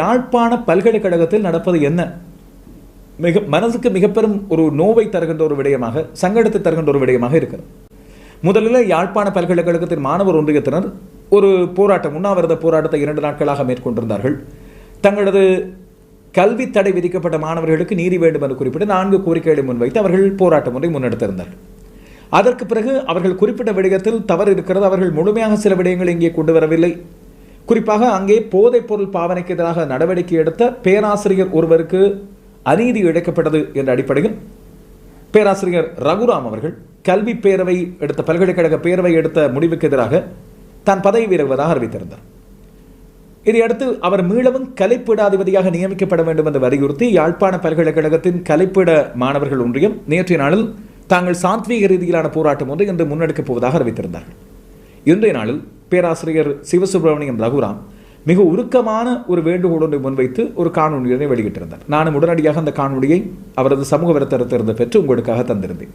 யாழ்ப்பாண பல்கலைக்கழகத்தில் நடப்பது என்ன? மிக மனதுக்கு மிக பெரும் ஒரு நோவை தருகின்ற ஒரு விடயமாக சங்கடத்தை தருகின்ற ஒரு விடயமாக இருக்கிறது. முதலில் யாழ்ப்பாண பல்கலைக்கழகத்தின் மாணவர் ஒன்றியத்தினர் ஒரு போராட்டம் உண்ணாவிரத போராட்டத்தை இரண்டு நாட்களாக மேற்கொண்டிருந்தார்கள். தங்களது கல்வி தடை விதிக்கப்பட்ட மாணவர்களுக்கு நீதி வேண்டும் என்று குறிப்பிட்டு நான்கு கோரிக்கைகளை முன்வைத்து அவர்கள் போராட்டம் ஒன்றை முன்னெடுத்திருந்தார்கள். அதற்கு பிறகு அவர்கள் குறிப்பிட்ட விடயத்தில் தவறு இருக்கிறது அவர்கள் முழுமையாக சில விடயங்களை இங்கே கொண்டு வரவில்லை. குறிப்பாக அங்கே போதைப் பொருள் பாவனைக்கு எதிராக நடவடிக்கை எடுத்த பேராசிரியர் ஒருவருக்கு அநீதி இழைக்கப்பட்டது என்ற அடிப்படையில் பேராசிரியர் ரகுராம் அவர்கள் கல்வி பேரவை எடுத்த பல்கலைக்கழக பேரவை எடுத்த முடிவுக்கு எதிராக தான் பதவி விலகுவதாக அறிவித்திருந்தார். இதையடுத்து அவர் மீளவும் கலைப்பீடாதிபதியாக நியமிக்கப்பட வேண்டும் என்று வலியுறுத்தி யாழ்ப்பாண பல்கலைக்கழகத்தின் கலைப்பீட மாணவர்கள் ஒன்றியம் நேற்றைய நாளில் தாங்கள் சாத்வீக ரீதியிலான போராட்டம் ஒன்றை இன்று முன்னெடுக்கப் போவதாக அறிவித்திருந்தார்கள். இன்றைய நாளில் பேராசிரியர் சிவசுப்பிரமணியம் ரகுராம் மிக உருக்கமான ஒரு வேண்டுகோள் ஒன்றை முன்வைத்து ஒரு காணொலியினை வெளியிட்டிருந்தார். நானும் உடனடியாக அந்த காணொலியை அவரது சமூக விரத்தரத்திலிருந்து பெற்று உங்களுக்காக தந்திருந்தேன்.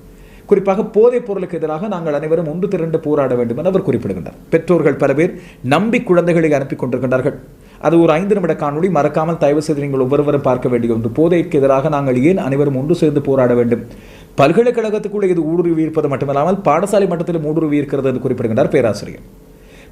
குறிப்பாக போதைப் பொருளுக்கு எதிராக நாங்கள் அனைவரும் ஒன்று திரண்டு போராட வேண்டும் என அவர் குறிப்பிடுகின்றார். பெற்றோர்கள் பல பேர் நம்பி குழந்தைகளை அனுப்பி கொண்டிருக்கின்றார்கள். அது ஒரு ஐந்து நிமிட காணொலி மறக்காமல் தயவு செய்து நீங்கள் ஒவ்வொருவரும் பார்க்க வேண்டிய ஒன்று. போதைக்கு எதிராக நாங்கள் ஏன் அனைவரும் ஒன்று சேர்ந்து போராட வேண்டும்? பல்கலைக்கழகத்துக்குள்ளே இது ஊடுருவி இருப்பது மட்டுமல்லாமல் பாடசாலை மட்டத்திலும் ஊடுருவி இருக்கிறது என்று குறிப்பிடுகின்றார் பேராசிரியர்.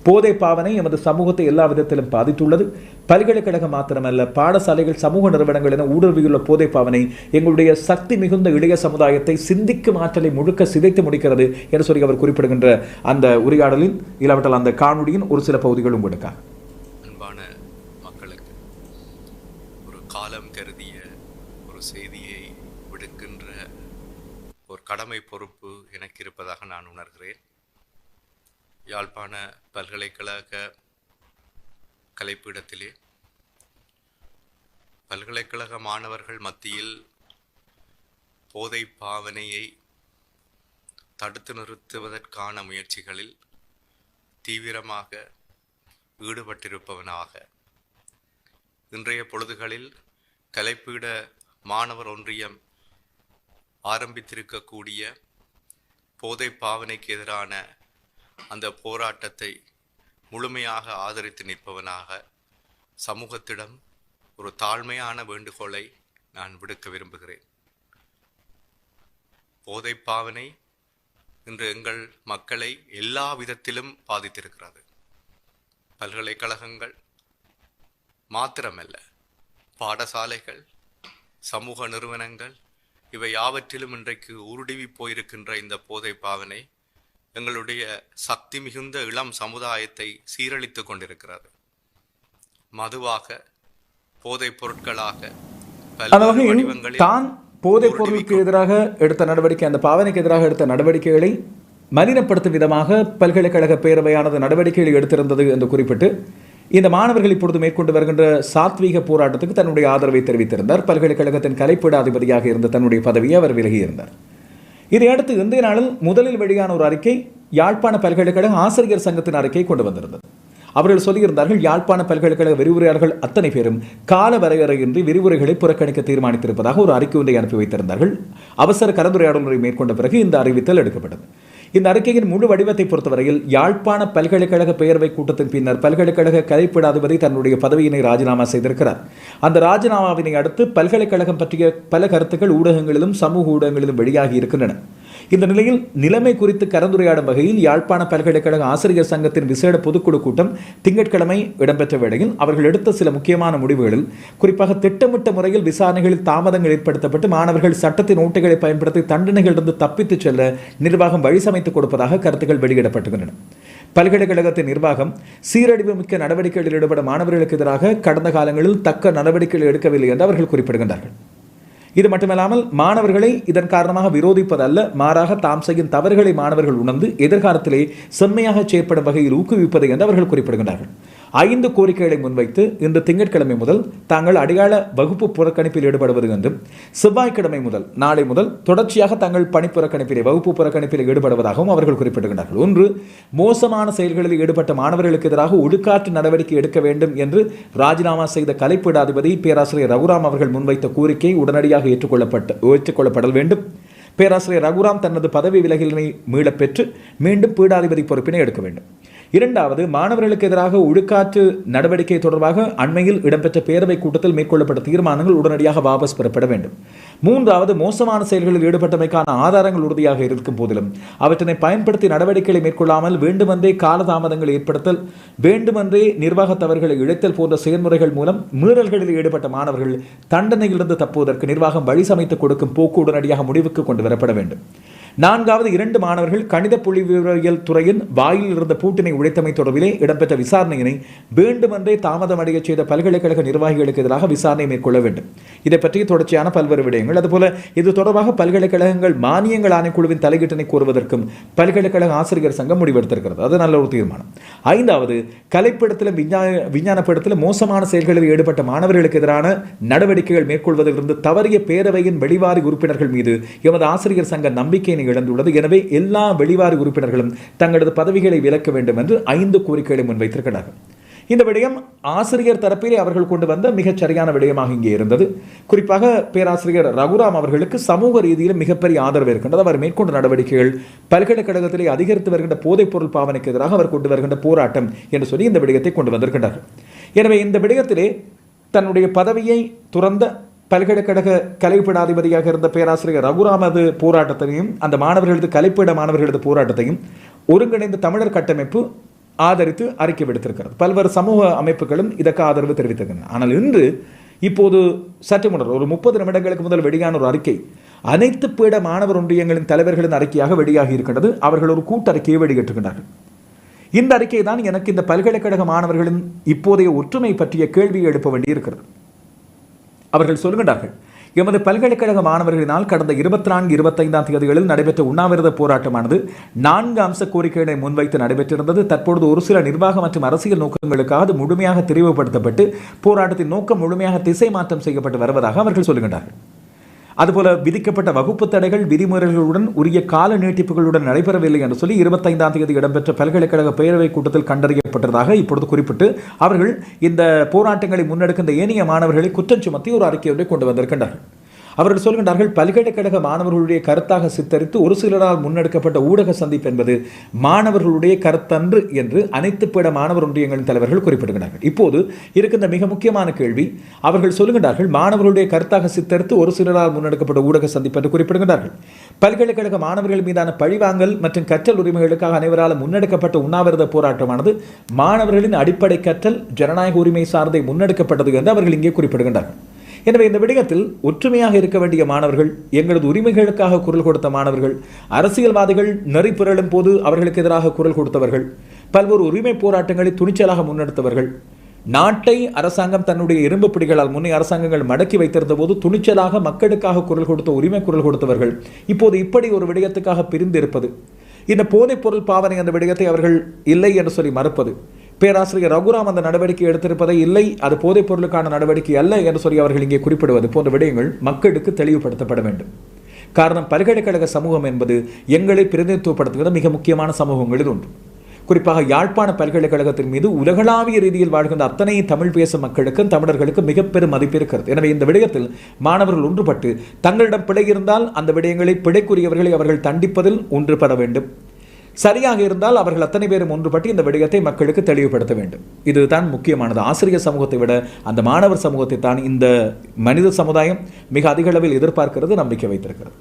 போதை பாவனை எமது சமூகத்தை எல்லா விதத்திலும் பாதித்துள்ளது. பல்கலைக்கழகம் மாத்திரமல்ல பாடசாலைகள் சமூக நிறுவனங்கள் என ஊடுருவியுள்ள போதை பாவனை எங்களுடைய சக்தி மிகுந்த இளைய சமுதாயத்தை சிந்திக்கும் ஆற்றலை முழுக்க சிதைத்து முடிக்கிறது என்று சொல்லி அவர் குறிப்பிடுகின்ற அந்த உரையாடலில் இல்லாவிட்டால் அந்த காணொலியின் ஒரு சில பகுதிகள் உங்களுக்காக அன்பான மக்களுக்கு ஒரு காலம் கருதிய ஒரு செய்தியை விடுக்கின்ற ஒரு கடமை பொறுப்பு எனக்கு இருப்பதாக நான் உணர்கிறேன். யாழ்ப்பாண பல்கலைக்கழக கலைப்பீடத்திலே பல்கலைக்கழக மாணவர்கள் மத்தியில் போதை பாவனையை தடுத்து நிறுத்துவதற்கான முயற்சிகளில் தீவிரமாக ஈடுபட்டிருப்பவனாக. இன்றைய பொழுதுகளில் கலைப்பீட மாணவர் ஒன்றியம் ஆரம்பித்திருக்கக்கூடிய போதை பாவனைக்கு எதிரான அந்த போராட்டத்தை முழுமையாக ஆதரித்து நிற்பவனாக சமூகத்திடம் ஒரு தாழ்மையான வேண்டுகோளை நான் விடுக்க விரும்புகிறேன். போதை பாவனை இன்று எங்கள் மக்களை எல்லா விதத்திலும் பாதித்திருக்கிறது. பல்கலைக்கழகங்கள் மாத்திரமல்ல பாடசாலைகள் சமூக நிறுவனங்கள் இவை யாவற்றிலும் இன்றைக்கு உருடிவி போயிருக்கின்ற இந்த போதை பாவனை எங்களுடைய சக்தி மிகுந்த இளம் சமுதாயத்தை சீரழித்து கொண்டிருக்கிறது. மதுவாக போதைப் பொருட்களாக தான் போதைப் பொருளுக்கு எதிராக எடுத்த நடவடிக்கை அந்த பாவனைக்கு எதிராக எடுத்த நடவடிக்கைகளை மலினப்படுத்தும் விதமாக பல்கலைக்கழக பேரவையானது நடவடிக்கைகளை எடுத்திருந்தது என்று குறிப்பிட்டு இந்த மாணவர்கள் இப்பொழுது மேற்கொண்டு வருகின்ற சாத்வீக போராட்டத்துக்கு தன்னுடைய ஆதரவை தெரிவித்திருந்தார். பல்கலைக்கழகத்தின் கலைப்பீடாதிபதியாக இருந்த தன்னுடைய பதவியை அவர் விலகியிருந்தார். இதையடுத்து இந்திய நாளில் முதலில் வெளியான ஒரு அறிக்கை யாழ்ப்பாண பல்கலைக்கழக ஆசிரியர் சங்கத்தின் அறிக்கை கொண்டு வந்திருந்தது. அவர்கள் சொல்லியிருந்தார்கள் யாழ்ப்பாண பல்கலைக்கழக விரிவுரையாளர்கள் அத்தனை பேரும் கால வரையறையின்றி விரிவுரைகளை புறக்கணிக்க தீர்மானித்திருப்பதாக ஒரு அறிக்கை ஒன்றை அனுப்பி வைத்திருந்தார்கள். அவசர கலந்துரையாடல் மேற்கொண்ட பிறகு இந்த அறிவித்தல் எடுக்கப்பட்டது. இந்த அறிக்கையின் முழு வடிவத்தை பொறுத்தவரையில் யாழ்ப்பாண பல்கலைக்கழக பேரவை கூட்டத்தின் பின்னர் பல்கலைக்கழக கலைப்பீடாதிபதி தன்னுடைய பதவியினை ராஜினாமா செய்திருக்கிறார். அந்த ராஜினாமாவினை அடுத்து பல்கலைக்கழகம் பற்றிய பல கருத்துக்கள் ஊடகங்களிலும் சமூக ஊடகங்களிலும் வெளியாகி இருக்கின்றன. இந்த நிலையில் நிலைமை குறித்து கலந்துரையாடும் வகையில் யாழ்ப்பாண பல்கலைக்கழக ஆசிரியர் சங்கத்தின் விசேட பொதுக்குழு கூட்டம் திங்கட்கிழமை இடம்பெற்ற வேளையில் அவர்கள் எடுத்த சில முக்கியமான முடிவுகளில் குறிப்பாக திட்டமிட்ட முறையில் விசாரணைகளில் தாமதங்கள் ஏற்படுத்தப்பட்டு மாணவர்கள் சட்டத்தின் ஓட்டைகளை பயன்படுத்தி தண்டனைகளிலிருந்து தப்பித்துச் செல்ல நிர்வாகம் வழி சமைத்துக் கொடுப்பதாக கருத்துக்கள் வெளியிடப்பட்டுள்ளன பல்கலைக்கழகத்தின் நிர்வாகம் சீரழிவு மிக்க நடவடிக்கைகளில் ஈடுபட மாணவர்களுக்கு எதிராக கடந்த காலங்களில் தக்க நடவடிக்கைகள் எடுக்கவில்லை என்று அவர்கள் குறிப்பிடுகின்றார்கள். இது மட்டுமல்லாமல் மாணவர்களை இதன் காரணமாக விரோதிப்பதல்ல மாறாக தாம் செய்யும் தவறுகளை மாணவர்கள் உணர்ந்து எதிர்காலத்திலே செம்மையாக செயற்படும் வகையில் ஊக்குவிப்பது என்று அவர்கள் குறிப்பிடுகின்றார்கள். ஐந்து கோரிக்கைகளை முன்வைத்து இன்று திங்கட்கிழமை முதல் தாங்கள் அடையாள வகுப்பு புறக்கணிப்பில் ஈடுபடுவது என்றும் செவ்வாய்க்கிழமை முதல் நாளை முதல் தொடர்ச்சியாக தங்கள் பணி புறக்கணிப்பிலே வகுப்பு புறக்கணிப்பில் ஈடுபடுவதாகவும் அவர்கள் குறிப்பிடுகின்றார்கள் ஒன்று மோசமான செயல்களில் ஈடுபட்ட மாணவர்களுக்கு எதிராக ஒழுக்காற்று நடவடிக்கை எடுக்க வேண்டும் என்று ராஜினாமா செய்த கலைப்பீடாதிபதி பேராசிரியர் ரகுராம் அவர்கள் முன்வைத்த கோரிக்கை உடனடியாக ஏற்றுக்கொள்ளப்பட்டு ஏற்றுக்கொள்ளப்படல் வேண்டும். பேராசிரியர் ரகுராம் தனது பதவி விலகலினை மீளப்பெற்று மீண்டும் பீடாதிபதி பொறுப்பினை எடுக்க வேண்டும். இரண்டாவது மாணவர்களுக்கு எதிராக ஒழுக்காற்று நடவடிக்கை தொடர்பாக அண்மையில் இடம்பெற்ற பேரவை கூட்டத்தில் மேற்கொள்ளப்பட்ட தீர்மானங்கள் உடனடியாக வாபஸ் பெறப்பட வேண்டும். மூன்றாவது மோசமான செயல்களில் ஈடுபட்டமைக்கான ஆதாரங்கள் உறுதியாக இருக்கும் போதிலும் அவற்றினை பயன்படுத்தி நடவடிக்கைகளை மேற்கொள்ளாமல் வேண்டுமென்றே காலதாமதங்கள் ஏற்படுத்தல் வேண்டுமென்றே நிர்வாக தவறுகளை இழைத்தல் போன்ற செயல்முறைகள் மூலம் மீறல்களில் ஈடுபட்ட மாணவர்கள் தண்டனையிலிருந்து தப்புவதற்கு நிர்வாகம் வழி சமைத்துக் கொடுக்கும் போக்கு உடனடியாக முடிவுக்கு கொண்டு வரப்பட வேண்டும். நான்காவது இரண்டு மாணவர்கள் கணித புள்ளிவியல் துறையின் வாயில் இருந்த பூட்டினை உழைத்தமை தொடர்பிலே இடம்பெற்ற விசாரணையினை வேண்டுமென்றே தாமதமடைய செய்த பல்கலைக்கழக நிர்வாகிகளுக்கு எதிராக விசாரணை மேற்கொள்ள வேண்டும். இதை பற்றி தொடர்ச்சியான பல்வேறு விடயங்கள் அதுபோல இது தொடர்பாக பல்கலைக்கழகங்கள் மானியங்கள் ஆணைக்குழுவின் தலையீட்டினை கூறுவதற்கும் பல்கலைக்கழக ஆசிரியர் சங்கம் முடிவெடுத்திருக்கிறது. அது நல்ல ஒரு தீர்மானம். ஐந்தாவது கலைப்படத்திலும் விஞ்ஞான விஞ்ஞானப்படத்திலும் மோசமான செயல்களில் ஈடுபட்ட மாணவர்களுக்கு எதிரான நடவடிக்கைகள் மேற்கொள்வதிலிருந்து தவறிய பேரவையின் வெளிவாரி உறுப்பினர்கள் மீது எமது ஆசிரியர் சங்க நம்பிக்கையினை இழந்துள்ளது. எனவே எல்லா வெளிவாரி உறுப்பினர்களும் தங்களது பதவிகளை விலக்க வேண்டும் என்று ஐந்து கோரிக்கைகளை முன்வைத்திருக்கிறார்கள். இந்த விடயம் ஆசிரியர் தரப்பிலே அவர்கள் கொண்டு வந்த மிகச் சரியான விடயமாக இங்கே இருந்தது. குறிப்பாக பேராசிரியர் ரகுராம் அவர்களுக்கு சமூக ரீதியில் மிகப்பெரிய ஆதரவு இருக்கின்றது. அவர் மேற்கொண்ட நடவடிக்கைகள் பல்கலைக்கழகத்திலே அதிகரித்து வருகின்ற போதைப் பொருள் பாவனைக்கு எதிராக அவர் கொண்டு வருகின்ற போராட்டம் என்று சொல்லி இந்த விடயத்தை கொண்டு வந்திருக்கின்றார்கள் எனவே இந்த விடயத்திலே தன்னுடைய பதவியை துறந்த பல்கலைக்கழக கலைப்பீடாதிபதியாக இருந்த பேராசிரியர் ரகுராமது போராட்டத்தையும் அந்த மாணவர்களது கலைப்பீட மாணவர்களது போராட்டத்தையும் ஒருங்கிணைந்த தமிழர் கட்டமைப்பு ஆதரித்து அறிக்கை விடுத்திருக்கிறது. பல்வேறு சமூக அமைப்புகளும் இதற்கு ஆதரவு தெரிவித்திருக்கின்றன. ஆனால் இன்று இப்போது சற்று முன்னர் ஒரு முப்பது நிமிடங்களுக்கு முதல் வெளியான ஒரு அறிக்கை அனைத்து பீட மாணவர் ஒன்றியங்களின் தலைவர்களின் அறிக்கையாக வெளியாகி இருக்கின்றது. அவர்கள் ஒரு கூட்டறிக்கையை வெளியிட்டிருக்கிறார்கள் இந்த அறிக்கை தான் எனக்கு இந்த பல்கலைக்கழக மாணவர்களின் இப்போதைய ஒற்றுமை பற்றிய கேள்வியை எழுப்ப வேண்டியிருக்கிறது. அவர்கள் சொல்கின்றார்கள் எமது பல்கலைக்கழக மாணவர்களினால் கடந்த இருபத்தி நான்கு இருபத்தைந்தாம் தேதிகளில் நடைபெற்ற உண்ணாவிரத போராட்டமானது நான்கு அம்ச கோரிக்கைகளை முன்வைத்து நடைபெற்றிருந்தது. தற்பொழுது ஒரு சில நிர்வாக மற்றும் அரசியல் நோக்கங்களுக்காக அது முழுமையாக தெரிவுபடுத்தப்பட்டு போராட்டத்தின் நோக்கம் முழுமையாக திசை மாற்றம் செய்யப்பட்டு வருவதாக அவர்கள் சொல்லுகின்றார்கள். அதுபோல விதிக்கப்பட்ட வகுப்பு தடைகள் விதிமுறைகளுடன் உரிய கால நீட்டிப்புகளுடன் நடைபெறவில்லை என்று சொல்லி இருபத்தைந்தாம் தேதி இடம்பெற்ற பல்கலைக்கழக பேரவைக் கூட்டத்தில் கண்டறியப்பட்டதாக இப்பொழுது குறிப்பிட்டு அவர்கள் இந்த போராட்டங்களை முன்னெடுக்கின்ற ஏனைய மாணவர்களை குற்றம் சுமத்தி ஒரு அறிக்கையோடு கொண்டு வந்திருக்கின்றார்கள். அவர்கள் சொல்கின்றார்கள் பல்கலைக்கழக மாணவர்களுடைய கருத்தாக சித்தரித்து ஒரு சிலரால் முன்னெடுக்கப்பட்ட ஊடக சந்திப்பு என்பது மாணவர்களுடைய கருத்தன்று என்று அனைத்து பிட மாணவர் ஒன்றியங்களின் தலைவர்கள் குறிப்பிடுகிறார்கள் இப்போது இருக்கின்ற மிக முக்கியமான கேள்வி அவர்கள் சொல்கின்றார்கள் மாணவர்களுடைய கருத்தாக சித்தரித்து ஒரு சிலரால் முன்னெடுக்கப்பட்ட ஊடக சந்திப்பு என்று குறிப்பிடுகிறார்கள் பல்கலைக்கழக மாணவர்கள் மீதான பழிவாங்கல் மற்றும் கற்றல் உரிமைகளுக்காக அனைவரால் முன்னெடுக்கப்பட்ட உண்ணாவிரத போராட்டமானது மாணவர்களின் அடிப்படை கற்றல் ஜனநாயக உரிமை சார்ந்தை முன்னெடுக்கப்பட்டது என்று அவர்கள் இங்கே குறிப்பிடுகின்றார்கள். எனவே இந்த விடயத்தில் ஒற்றுமையாக இருக்க வேண்டிய மாணவர்கள் எங்களது உரிமைகளுக்காக குரல் கொடுத்த மாணவர்கள் அரசியல்வாதிகள் நெறி போது அவர்களுக்கு எதிராக குரல் கொடுத்தவர்கள் பல்வேறு உரிமை போராட்டங்களை துணிச்சலாக முன்னெடுத்தவர்கள். நாட்டை அரசாங்கம் தன்னுடைய இரும்பு பிடிகளால் முன்னே அரசாங்கங்கள் மடக்கி வைத்திருந்த போது துணிச்சலாக மக்களுக்காக குரல் கொடுத்த உரிமை குரல் கொடுத்தவர்கள். இப்போது இப்படி ஒரு விடயத்துக்காக பிரிந்து இருப்பது இந்த போதைப் பொருள் பாவனை அந்த விடயத்தை அவர்கள் இல்லை என்று சொல்லி மறுப்பது. பேராசிரியர் ரகுராம் அந்த நடவடிக்கை எடுத்திருப்பதை இல்லை அது போதைப் பொருளுக்கான நடவடிக்கை அல்ல என்று சொல்லி அவர்கள் இங்கே குறிப்பிடுவது போன்ற விடயங்கள் மக்களுக்கு தெளிவுபடுத்தப்பட வேண்டும். காரணம் பல்கலைக்கழக சமூகம் என்பது எங்களை பிரதிநிதித்துவப்படுத்துகிற மிக முக்கியமான சமூகங்களில் ஒன்று. குறிப்பாக யாழ்ப்பாண பல்கலைக்கழகத்தின் மீது உலகளாவிய ரீதியில் வாழ்கின்ற அத்தனை தமிழ் பேசும் மக்களுக்கும் தமிழர்களுக்கும் மிக பெரும் மதிப்பு இருக்கிறது. எனவே இந்த விடயத்தில் மாணவர்கள் ஒன்றுபட்டு தங்களிடம் பிழை இருந்தால் அந்த விடயங்களை பிழைக்குரியவர்களை அவர்கள் தண்டிப்பதில் ஒன்றுபட வேண்டும். சரியாக இருந்தால் அவர்கள் அத்தனை பேரும் ஒன்றுபட்டு இந்த விடயத்தை மக்களுக்கு தெளிவுபடுத்த வேண்டும். இதுதான் முக்கியமானது. ஆசிரியர் சமூகத்தை விட அந்த மாணவர் சமூகத்தை தான் இந்த மனித சமுதாயம் மிக அதிக அளவில் எதிர்பார்க்கிறது நம்பிக்கை வைத்திருக்கிறது.